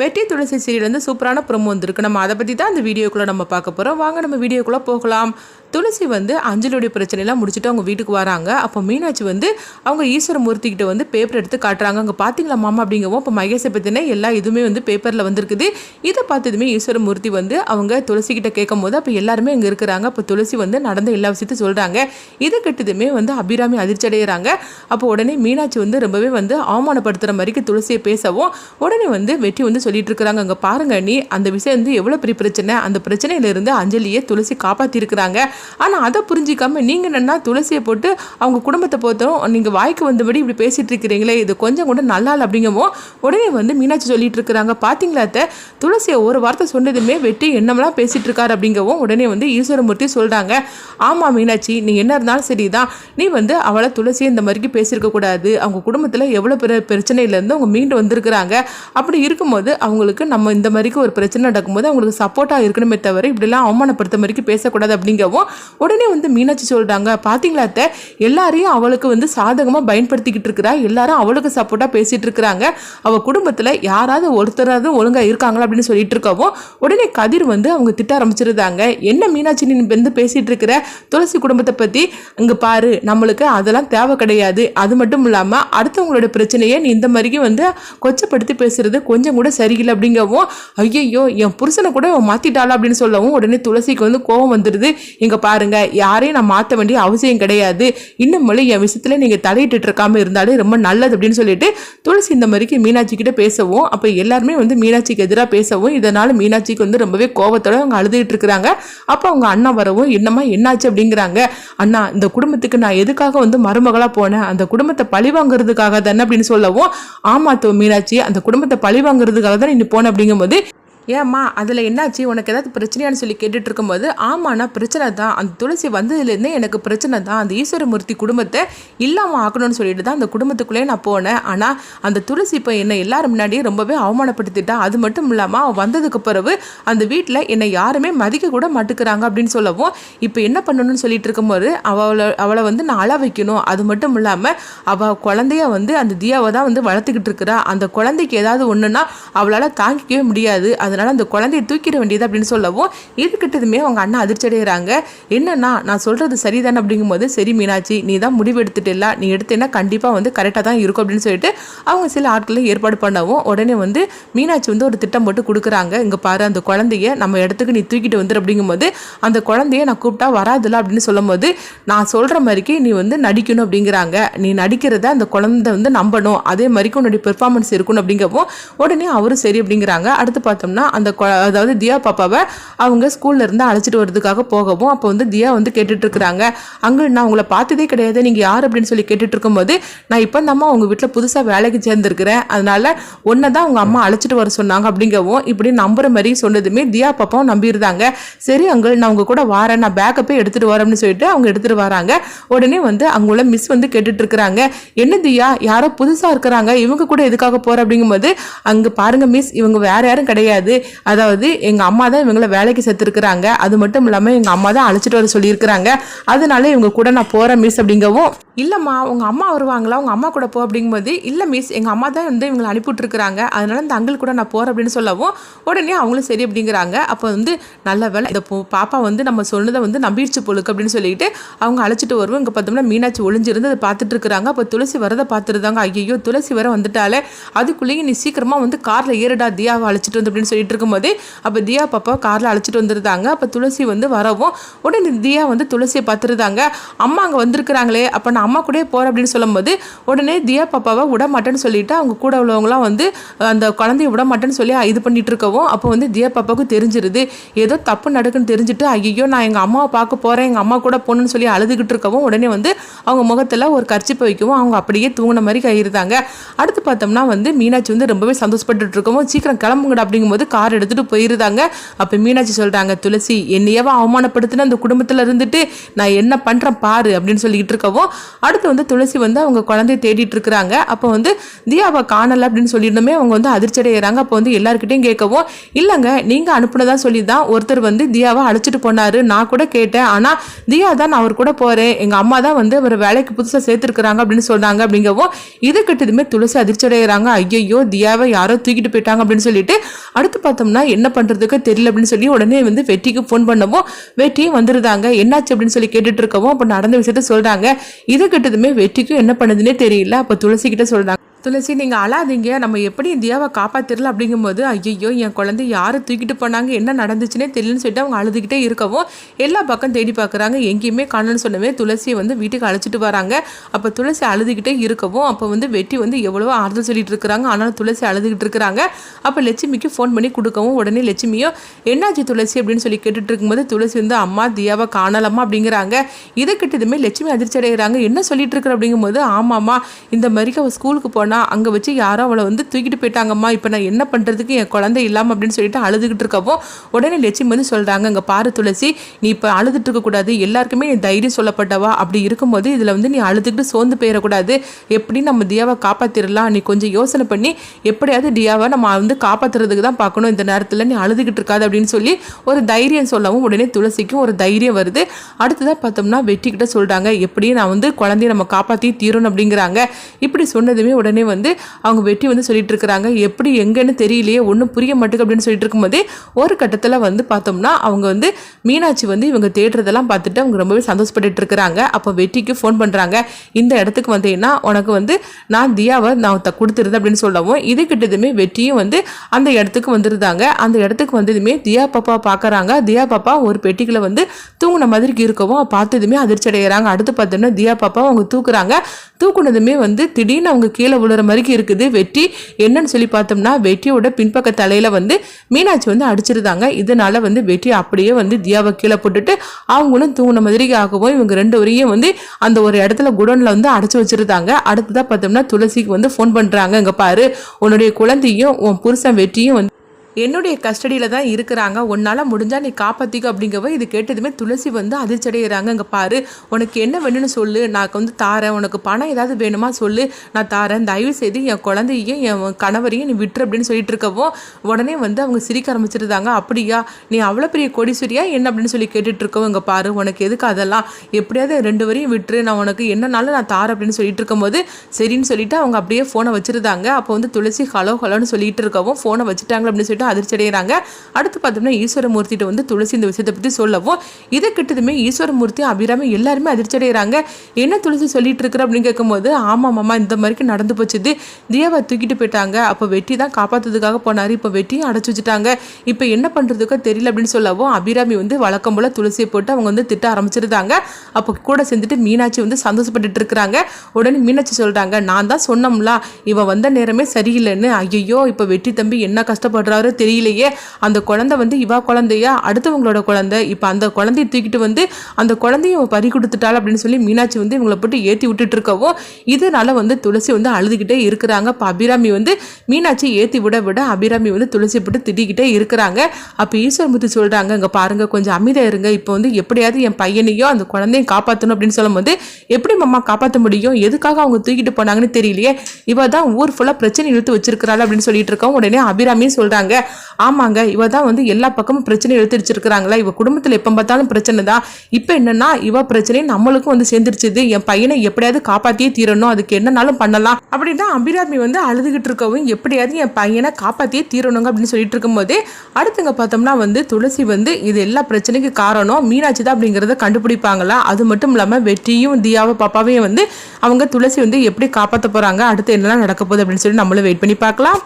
வெட்டி துளசி சீரியலேருந்து சூப்பரான ப்ரொமோ வந்திருக்கு. நம்ம அதை பற்றி தான் அந்த வீடியோக்குள்ளே நம்ம பார்க்க போகிறோம் வாங்க நம்ம வீடியோக்குள்ளே போகலாம். துளசி வந்து அஞ்சலியுடைய பிரச்சனையெல்லாம் முடிச்சுட்டு அவங்க வீட்டுக்கு வராங்க. அப்போ மீனாட்சி வந்து அவங்க ஈஸ்வர மூர்த்திக்கிட்ட வந்து பேப்பர் எடுத்து காட்டுறாங்க. அங்கே பார்த்தீங்களா மாமா அப்படிங்கவும் இப்போ மகேஷை பற்றின எல்லா இதுவுமே வந்து பேப்பரில் வந்திருக்குது. இதை பார்த்ததுமே ஈஸ்வர மூர்த்தி வந்து அவங்க துளசிக்கிட்ட கேட்கும் போது அப்போ எல்லாருமே இங்கே இருக்கிறாங்க. அப்போ துளசி வந்து நடந்த எல்லா விஷயத்தையும் சொல்கிறாங்க இது கெட்டதுமே வந்து அபிராமி அதிர்ச்சி அடைகிறாங்க அப்போ உடனே மீனாட்சி வந்து ரொம்பவே வந்து அவமானப்படுத்துகிற மாதிரிக்கு துளசியை பேசவும் உடனே வந்து வெற்றி வந்து சொல்லிட்டு இருக்கிறாங்க அங்கே பாருங்க நீ அந்த விஷயம் வந்து எவ்வளோ பெரிய பிரச்சனை? அந்த பிரச்சனையிலிருந்து அஞ்சலியை துளசி காப்பாற்றிருக்கிறாங்க ஆனால் அதை புரிஞ்சிக்காம நீங்கள் என்னென்னா துளசியை போட்டு அவங்க குடும்பத்தை பொறுத்தவரும் நீங்கள் வாய்க்கு வந்தபடி இப்படி பேசிட்டு இருக்கிறீங்களே இது கொஞ்சம் கூட நல்லா இல்லை அப்படிங்கவும் உடனே வந்து மீனாட்சி சொல்லிட்டு இருக்கிறாங்க பார்த்தீங்களா அத்தை? துளசியை ஒரு வார்த்தை சொன்னதுமே வெட்டி என்னமெல்லாம் பேசிட்டு இருக்காரு அப்படிங்கவும் உடனே வந்து ஈஸ்வரமூர்த்தி சொல்கிறாங்க ஆமாம் மீனாட்சி நீ என்ன இருந்தாலும் சரிதான். நீ வந்து அவளை துளசியை இந்த மாதிரிக்கு பேசியிருக்க கூடாது அவங்க குடும்பத்தில் எவ்வளோ பெரிய பிரச்சனையிலேருந்து அவங்க மீண்டு வந்திருக்கிறாங்க. அப்படி இருக்கும்போது அவங்களுக்கு நம்ம இந்த மாதிரிக்கு ஒரு பிரச்சனை நடக்கும்போது அவங்களுக்கு சப்போர்ட்டாக இருக்கணுமே தவிர இப்படிலாம் அவமானப்படுத்த மாதிரிக்கு பேசக்கூடாது அப்படிங்கவும் உடனே வந்து மீனாட்சி சொல்கிறாங்க பார்த்தீங்களா அத்தை? எல்லாரையும் அவளுக்கு வந்து சாதகமாக பயன்படுத்திக்கிட்டு இருக்கிறா. எல்லாரும் அவளுக்கு சப்போர்ட்டாக பேசிகிட்டு இருக்கிறாங்க. அவள் குடும்பத்தில் யாராவது ஒருத்தராவது ஒழுங்காக இருக்காங்களா அப்படின்னு சொல்லிட்டு இருக்கவும் உடனே கதிர் வந்து அவங்க திட்ட ஆரம்பிச்சிருந்தாங்க. என்ன மீனாட்சி நீ வந்து பேசிகிட்டு இருக்கிற? துளசி குடும்பத்தை பற்றி இங்கே பாரு. நம்மளுக்கு அதெல்லாம் தேவை கிடையாது. அது மட்டும் இல்லாமல் அடுத்தவங்களோட பிரச்சனையை நீ இந்த மாதிரிக்கு வந்து கொச்சப்படுத்தி பேசுறது கொஞ்சம் கூட சரியில்லை அப்படிங்கவும் ஐயையோ என் புருஷனை கூட இவன் மாத்திட்டாளா அப்படின்னு சொல்லவும் உடனே துளசிக்கு வந்து கோவம் வந்துடுது இங்கே பாருங்கள் யாரையும் நான் மாற்ற வேண்டிய அவசியம் கிடையாது. இன்னும் என் விஷயத்தில் நீங்கள் தலையிட்டு இருக்காமல் இருந்தாலே ரொம்ப நல்லது அப்படின்னு சொல்லிட்டு துளசி இந்த மாதிரிக்கு மீனாட்சி கிட்ட பேசவும் அப்போ எல்லாருமே வந்து மீனாட்சிக்கு எதிராக பேசவும் இதனால் மீனாட்சிக்கு வந்து ரொம்பவே கோவத்தோட அவங்க அழுதுகிட்டு இருக்கிறாங்க. அப்போ அவங்க அண்ணா வரவும் என்னம்மா என்னாச்சு அப்படிங்கிறாங்க. அண்ணா இந்த குடும்பத்துக்கு நான் எதுக்காக வந்து மருமகளாக போனேன்? அந்த குடும்பத்தை பழி வாங்குறதுக்காக தானே அப்படின்னு சொல்லவும் ஆமா தோ மீனாட்சி அந்த குடும்பத்தை பழி வாங்குறதுக்காக தான் நீ போன அப்படிங்கும்போது ஏம்மா அதில் என்னாச்சு? உனக்கு ஏதாவது பிரச்சனையான்னு சொல்லி கேட்டுட்டு இருக்கும்போது ஆமாண்ணா பிரச்சனை தான். அந்த துளசி வந்ததுலேருந்தே எனக்கு பிரச்சனை தான். அந்த ஈஸ்வரமூர்த்தி குடும்பத்தை இல்லாமல் ஆக்கணும்னு சொல்லிட்டு தான் அந்த குடும்பத்துக்குள்ளேயே நான் போனேன். ஆனால் அந்த துளசி இப்போ என்னை எல்லாரும் முன்னாடியே ரொம்பவே அவமானப்படுத்திட்டா. அது மட்டும் இல்லாமல் அவன் வந்ததுக்கு பிறகு அந்த வீட்டில் என்னை யாருமே மதிக்க கூட மாட்டுக்கிறாங்க அப்படின்னு சொல்லவும் இப்போ என்ன பண்ணணும்னு சொல்லிட்டு இருக்கும்போது அவளை அவளை வந்து நான் அழ வைக்கணும். அது மட்டும் இல்லாமல் அவள் குழந்தைய வந்து அந்த தியாவை தான் வந்து வளர்த்துக்கிட்டு இருக்கிறா. அந்த குழந்தைக்கு ஏதாவது ஒன்றுனா அவளால் தாங்கிக்கவே முடியாது. அதனால் அதனால் அந்த குழந்தைய தூக்கிட வேண்டியது அப்படின்னு சொல்லவும் இதுக்கிட்டதுமே அவங்க அண்ணா அதிர்ச்சி அடைகிறாங்க என்னன்னா நான் சொல்கிறது சரிதானே அப்படிங்கும்போது சரி மீனாட்சி நீ தான் முடிவு எடுத்துட்டில்ல நீ எடுத்தேன்னா கண்டிப்பாக வந்து கரெக்டாக தான் இருக்கும் அப்படின்னு சொல்லிட்டு அவங்க சில ஆட்களை ஏற்பாடு பண்ணவும் உடனே வந்து மீனாட்சி வந்து ஒரு திட்டம் போட்டு கொடுக்குறாங்க. இங்கே பாரு அந்த குழந்தைய நம்ம இடத்துக்கு நீ தூக்கிட்டு வந்துரு அப்படிங்கும்போது அந்த குழந்தைய நான் கூப்பிட்டா வராதுல அப்படின்னு சொல்லும்போது நான் சொல்கிற மாதிரிக்கு நீ வந்து நடிக்கணும் அப்படிங்கிறாங்க. நீ நடிக்கிறத அந்த குழந்தை வந்து நம்பணும். அதே மாதிரிக்கு உன்னுடைய பெர்ஃபார்மன்ஸ் இருக்கணும் அப்படிங்கவும் உடனே அவரும் சரி அப்படிங்கிறாங்க. அடுத்து பார்த்தோம்னா அந்த கொ- அதாவது தியா பாப்பாவை அவங்க ஸ்கூல்ல இருந்து அழைச்சிட்டு வர்றதுக்காக போகவும் அப்போ வந்து தியா வந்து கேட்டுட்டு இருக்கிறாங்க அங்கே நான் உங்களை பார்த்ததே கிடையாது. நீங்கள் யார் அப்படின்னு சொல்லி கேட்டுட்டு இருக்கும்போது நான் இப்போ தான் உங்க வீட்டில் புதுசாக வேலைக்கு சேர்ந்துருக்கிறேன். அதனால ஒன்றை தான் உங்கள் அம்மா அழைச்சிட்டு வர சொன்னாங்க அப்படிங்கவும் இப்படி நம்புற மாதிரி சொன்னதுமே தியா பாப்பாவும் நம்பியிருந்தாங்க. சரி அங்கிள் நான் உங்க கூட வரேன். நான் பேக்கப்பே எடுத்துட்டு வரேன்னு சொல்லிட்டு அவங்க எடுத்துட்டு வராங்க. உடனே வந்து அங்க உள்ள மிஸ் வந்து கேட்டுட்டு இருக்கிறாங்க என்ன தியா? யாரோ புதுசாக இருக்கிறாங்க. இவங்க கூட எதுக்காக போற? அப்படிங்கும்போது அங்கே பாருங்க மிஸ் இவங்க வேற யாரும் கிடையாது. அதாவது எங்க அம்மா தான் இவங்கள வேலைக்கு சேர்த்துருக்குறாங்க. அது மட்டும் இல்லாம எங்க அம்மா தான் அழைச்சிட்டு வர சொல்லியிருக்கிறாங்க. அதனால இவங்க கூட நான் போறேன் மிஸ் அப்படிங்கவும் இல்லம்மா உங்க அம்மா வருவாங்களா? உங்க அம்மா கூட போ அப்படிங்கும்போது இல்லை மிஸ் எங்க அம்மா தான் வந்து இவங்களை அனுப்பிவிட்டுருக்குறாங்க. அதனால இந்த அங்கிள் கூட நான் போறேன் அப்படின்னு சொல்லவும் உடனே அவங்களும் சரி அப்படிங்கிறாங்க. அப்போ வந்து நல்ல வேலை இந்த பாப்பா வந்து நம்ம சொன்னதை வந்து நம்பிடுச்சு பொழுக்கு அப்படின்னு சொல்லிட்டு அவங்க அழைச்சிட்டு வருவோம். இங்கே பார்த்தோம்னா மீனாட்சி ஒளிஞ்சிருந்து அதை பார்த்துட்டு இருக்கிறாங்க. அப்போ துளசி வரதை பார்த்துருந்தாங்க ஐயோ துளசி வர வந்துட்டாலே அதுக்குள்ளேயும் நீ சீக்கிரமாக வந்து காரில் ஏறுடா தியாவை அழைச்சிட்டு வந்து அப்படின்னு சொல்லிட்டு இருக்கும்போது அப்போ தியா பாப்பா காரில் அழைச்சிட்டு வந்துருந்தாங்க. அப்போ துளசி வந்து வரவும் உடனே தியா வந்து துளசியை பார்த்துருந்தாங்க. அம்மா அங்கே வந்திருக்கிறாங்களே அப்போ நான் அம்மா கூடயே போகிறேன் அப்படின்னு சொல்லும்போது உடனே தியா பாப்பாவை விட மாட்டேன்னு சொல்லிட்டு அவங்க கூட உள்ளவங்களாம் வந்து அந்த குழந்தைய விட மாட்டேன்னு சொல்லி இது பண்ணிட்டு இருக்கவும் அப்போ வந்து தியா பாப்பாவுக்கு தெரிஞ்சிருது. ஏதோ தப்பு நடக்குன்னு தெரிஞ்சுட்டு ஐயோ நான் எங்கள் அம்மாவை பார்க்க போகிறேன் எங்கள் அம்மா கூட போகணுன்னு சொல்லி அழுதுகிட்டு இருக்கவும் உடனே வந்து அவங்க முகத்தில் ஒரு கர்ச்சிப்பை வைக்கவும் அவங்க அப்படியே தூங்கின மாதிரி கயிறுதாங்க அடுத்து பார்த்தோம்னா வந்து மீனாட்சி வந்து ரொம்பவே சந்தோஷப்பட்டுட்டு இருக்கவும் சீக்கிரம் கிளம்புங்கடா அப்படிங்கும்போது கார் எடுத்துட்டு போயிருந்தாங்க. அப்போ மீனாட்சி சொல்றாங்க துளசி என்னையவா அவமானப்படுத்தின? அந்த குடும்பத்துல இருந்துட்டு நான் என்ன பண்றேன் பாரு அப்படின்னு சொல்லிக்கிட்டு இருக்கவும் அடுத்து வந்து துளசி வந்து அவங்க குழந்தைய தேடிட்டு இருக்கிறாங்க. அப்போ வந்து தியாவை காணல அப்படின்னு சொல்லியிருந்தோமே அவங்க வந்து அதிர்ச்சி அடைகிறாங்க அப்போ வந்து எல்லாருக்கிட்டையும் கேட்கவும் இல்லைங்க நீங்கள் அனுப்புனதா சொல்லி தான் ஒருத்தர் வந்து தியாவை அழைச்சிட்டு போனாரு. நான் கூட கேட்டேன். ஆனால் தியா தான் நான் அவர் கூட போகிறேன் எங்கள் அம்மா தான் வந்து அவர் வேலைக்கு புதுசாக சேர்த்துருக்குறாங்க அப்படின்னு சொன்னாங்க அப்படிங்கவும் இது கிட்டதுமே துளசி அதிர்ச்சி அடைகிறாங்க ஐயோ தியாவை யாரோ தூக்கிட்டு போயிட்டாங்க அப்படின்னு சொல்லிட்டு அடுத்து பார்த்தோம்னா என்ன பண்றதுக்கு தெரியல அப்படின்னு சொல்லி உடனே வந்து வெற்றிக்கு ஃபோன் பண்ணவும் வெற்றியும் வந்துருந்தாங்க என்னாச்சு அப்படின்னு சொல்லி கேட்டுட்டு இருக்கவும் அப்போ நடந்த விஷயத்த சொல்றாங்க. இது கிட்டதுமே வெற்றிக்கும் என்ன பண்ணுதுன்னே தெரியல. அப்போ துளசி கிட்ட சொல்றாங்க. துளசி நீங்கள் அழாதீங்க. நம்ம எப்படி இந்தியாவை காப்பாத்திரல அப்படிங்கும்போது ஐயோ என் குழந்தை யாரை தூக்கிட்டு போனாங்க? என்ன நடந்துச்சுன்னே தெரியலன்னு சொல்லிட்டு அவங்க அழுதுகிட்டே இருக்கவும் எல்லா பக்கம் தேடி பார்க்குறாங்க எங்கேயுமே காணலன்னு சொன்னவே துளசியை வந்து வீட்டுக்கு அழைச்சிட்டு வராங்க. அப்போ துளசி அழுதுகிட்டே இருக்கவும் அப்போ வந்து வெட்டி வந்து எவ்வளவோ ஆறுதல் சொல்லிட்டு இருக்கிறாங்க. ஆனாலும் துளசி அழுதுகிட்டு இருக்கிறாங்க. அப்போ லட்சுமிக்கு ஃபோன் பண்ணி கொடுக்கவும் உடனே லட்சுமியும் என்னாச்சு துளசி? அப்படின்னு சொல்லி கேட்டுட்டு இருக்கும்போது துளசி வந்து அம்மா தியாவை காணலாமா? அப்படிங்கிறாங்க. இதை கிட்டதுமே லட்சுமி அதிர்ச்சி அடைகிறாங்க என்ன சொல்லிட்டு இருக்கிற? அப்படிங்கும்போது ஆமாம்மா இந்த மாதிரிக்கு அவள் ஸ்கூலுக்கு போனால் போனா அங்கே வச்சு யாரோ அவளை வந்து தூக்கிட்டு போயிட்டாங்கம்மா இப்போ நான் என்ன பண்ணுறதுக்கு என் குழந்தை இல்லாமல் அப்படின்னு சொல்லிட்டு அழுதுகிட்டு இருக்கவோ உடனே லட்சுமி வந்து சொல்கிறாங்க அங்கே பாரு துளசி நீ இப்போ அழுதுட்டு இருக்கக்கூடாது எல்லாருக்குமே நீ தைரியம் சொல்லப்பட்டவா? அப்படி இருக்கும்போது இதில் வந்து நீ அழுதுகிட்டு சோர்ந்து போயிடக்கூடாது. எப்படி நம்ம தியாவை காப்பாற்றிடலாம் நீ கொஞ்சம் யோசனை பண்ணி எப்படியாவது தியாவை நம்ம வந்து காப்பாற்றுறதுக்கு தான் பார்க்கணும். இந்த நேரத்தில் நீ அழுதுகிட்டு இருக்காது அப்படின்னு சொல்லி ஒரு தைரியம் சொல்லவும் உடனே துளசிக்கும் ஒரு தைரியம் வருது. அடுத்ததாக பார்த்தோம்னா வெற்றிக்கிட்ட சொல்கிறாங்க எப்படியும் நான் வந்து குழந்தைய நம்ம காப்பாற்றி தீரணும் அப்படிங்கிறாங்க. இப்படி சொன்னதுமே உடனே வந்து அவங்க வெற்றி வந்து சொல்லிட்டு இருக்கிறாங்க எப்படி எங்கன்னு தெரியலையே ஒன்றும் புரிய மாட்டேங்குது அப்படின்னு சொல்லிட்டு இருக்கும்போதே ஒரு கட்டத்தில் வந்து பார்த்தோம்னா அவங்க வந்து மீனாட்சி வந்து இவங்க தேடுறதெல்லாம் பார்த்துட்டு அவங்க ரொம்பவே சந்தோஷப்பட்டு இருக்கிறாங்க அப்போ வெற்றிக்கு ஃபோன் பண்ணுறாங்க இந்த இடத்துக்கு வந்தீங்கன்னா உனக்கு வந்து நான் தியாவை நான் த கொடுத்துருது அப்படின்னு சொல்லவும் இது கிட்டதுமே வெற்றியும் வந்து அந்த இடத்துக்கு வந்துருந்தாங்க அந்த இடத்துக்கு வந்ததுமே தியா பாப்பா பார்க்குறாங்க தியா பாப்பா ஒரு பெட்டிக்கில் வந்து தூங்கின மாதிரிக்கு இருக்கவும் பார்த்ததுமே அதிர்ச்சி அடைகிறாங்க அடுத்து பார்த்தோம்னா தியா பாப்பா அவங்க தூக்குறாங்க. தூக்குனதுமே வந்து திடீர்னு அவங்க கீழே விழுற மாதிரிக்கு இருக்குது. வெட்டி என்னன்னு சொல்லி பார்த்தோம்னா வெட்டியோட பின்பக்க தலையில வந்து மீனாட்சி வந்து அடிச்சிருந்தாங்க. இதனால வந்து வெட்டி அப்படியே வந்து தியாவை கீழே போட்டுட்டு அவங்களும் தூங்கின மாதிரி ஆகவும் இவங்க ரெண்டு வரையும் வந்து அந்த ஒரு இடத்துல குடோன்ல வந்து அடைச்சு வச்சிருந்தாங்க. அடுத்ததாக பார்த்தோம்னா துளசிக்கு வந்து ஃபோன் பண்றாங்க. இங்க பாரு உன்னுடைய குழந்தையும் உன் புருஷன் வெட்டியும் வந்து என்னுடைய கஸ்டடியில் தான் இருக்கிறாங்க. உன்னால் முடிஞ்சால் நீ காப்பாற்றிக்க அப்படிங்கவோ இது கேட்டதுமே துளசி வந்து அதிர்ச்சடைகிறாங்க இங்கே பாரு உனக்கு என்ன வேணும்னு சொல்லு. நான் வந்து தாரேன். உனக்கு பணம் ஏதாவது வேணுமா சொல்லு. நான் தாரேன். தயவு செய்து என் குழந்தையும் என் கணவரையும் நீ விட்டுரு அப்படின்னு சொல்லிட்டு உடனே வந்து அவங்க சிரிக்க ஆரம்பிச்சிருந்தாங்க. அப்படியா? நீ அவ்வளோ பெரிய கொடிசுரியா என்ன அப்படின்னு சொல்லி கேட்டுட்டு இருக்கவும் இங்கே பாரு. உனக்கு எதுக்கு அதெல்லாம்? எப்படியாவது ரெண்டு வரையும் விட்டுரு. நான் உனக்கு என்னனாலும் நான் தாரேன் அப்படின்னு சொல்லிட்டு இருக்கும்போது சரின்னு சொல்லிட்டு அவங்க அப்படியே ஃபோனை வச்சுருந்தாங்க. அப்போ வந்து துளசி ஹலோ ஹலோன்னு சொல்லிட்டு இருக்கவும் ஃபோனை வச்சுட்டாங்க அப்படின்னு சொல்லிட்டு அதிர்ச்சி அடைகிறாங்க அடுத்து பார்த்தோம்னா ஈஸ்வரமூர்த்திட்ட வந்து துளசி இந்த விஷயத்தை பற்றி சொல்லவும் இதை கிட்டதுமே ஈஸ்வரமூர்த்தி அபிராமி எல்லாருமே அதிர்ச்சி அடைகிறாங்க என்ன துளசி சொல்லிட்டு இருக்கிற அப்படின்னு கேட்கும்போது ஆமாம் மாமா இந்த மாதிரிக்கு நடந்து போச்சுது. தியாவை தூக்கிட்டு போயிட்டாங்க. அப்போ வெட்டி தான் காப்பாற்றுறதுக்காக போனார். இப்போ வெட்டியும் அடைச்சி வச்சுட்டாங்க. இப்போ என்ன பண்ணுறதுக்கோ தெரியல அப்படின்னு சொல்லவும் அபிராமி வந்து வழக்கம் போல் துளசியை போட்டு அவங்க வந்து திட்ட ஆரம்பிச்சிருந்தாங்க. அப்போ கூட சேர்ந்துட்டு மீனாட்சி வந்து சந்தோஷப்பட்டுட்டு இருக்கிறாங்க. உடனே மீனாட்சி சொல்கிறாங்க நான் தான் சொன்னோம்ல இவன் வந்த நேரமே சரியில்லைன்னு. ஐயோ இப்போ வெட்டி தம்பி என்ன கஷ்டப்படுறாரு? தெரியலையே. அந்த குழந்தை வந்து இவா குழந்தையா? அடுத்தவங்களோட குழந்தை. இப்போ அந்த குழந்தைய தூக்கிட்டு வந்து அந்த குழந்தைய பறி கொடுத்துட்டாள் அப்படின்னு சொல்லி மீனாட்சி வந்து இவங்களை போட்டு ஏற்றி விட்டுட்டு இருக்கவும் இதனால வந்து துளசி வந்து அழுதுகிட்டே இருக்கிறாங்க. இப்போ அபிராமி வந்து மீனாட்சி ஏற்றி விட விட அபிராமி வந்து துளசி போட்டு திட்டிக்கிட்டே இருக்கிறாங்க. அப்போ ஈஸ்வரமூர்த்தி சொல்கிறாங்க இங்கே பாருங்க கொஞ்சம் அமைதியாக இருங்க. இப்போ வந்து எப்படியாவது என் பையனையோ அந்த குழந்தையும் காப்பாற்றணும் அப்படின்னு சொல்லும்போது எப்படி மாமா காப்பாற்ற முடியும்? எதுக்காக அவங்க தூக்கிட்டு போனாங்கன்னு தெரியலையே. இவ தான் ஊர் ஃபுல்லாக பிரச்சனை இழுத்து வச்சிருக்கிறாள். அப்படின்னு சொல்லிட்டு இருக்கோம் உடனே அபிராமியும் சொல்கிறாங்க ஆமாங்க இவ தான் வந்து எல்லா பக்கமும் பிரச்சனை எழுத்து வச்சிருக்கிறாங்களா இவ குடும்பத்தில் எப்போ பார்த்தாலும் பிரச்சனை தான். இப்போ என்னன்னா இவ பிரச்சனை நம்மளுக்கும் வந்து சேர்ந்துருச்சுது. என் பையனை எப்படியாவது காப்பாற்றியே தீரணும். அதுக்கு என்னன்னாலும் பண்ணலாம். அப்படின்னா அபிராமி வந்து அழுதுகிட்டு இருக்கவும் எப்படியாவது என் பையனை காப்பாற்றியே தீரணுங்க அப்படின்னு சொல்லிட்டு இருக்கும்போது அடுத்துங்க பார்த்தோம்னா வந்து துளசி வந்து இது எல்லா பிரச்சனைக்கு காரணம். மீனாட்சி தான் அப்படிங்கிறத கண்டுபிடிப்பாங்களா? அது மட்டும் இல்லாமல் வெற்றியும் தியாவும் பாப்பாவையும் வந்து அவங்க துளசி வந்து எப்படி காப்பாற்ற போகிறாங்க அடுத்து என்னெல்லாம் நடக்க போகுது அப்படின்னு சொல்லி நம்மளும் வெயிட் பண்ணி பார்க்கலாம்.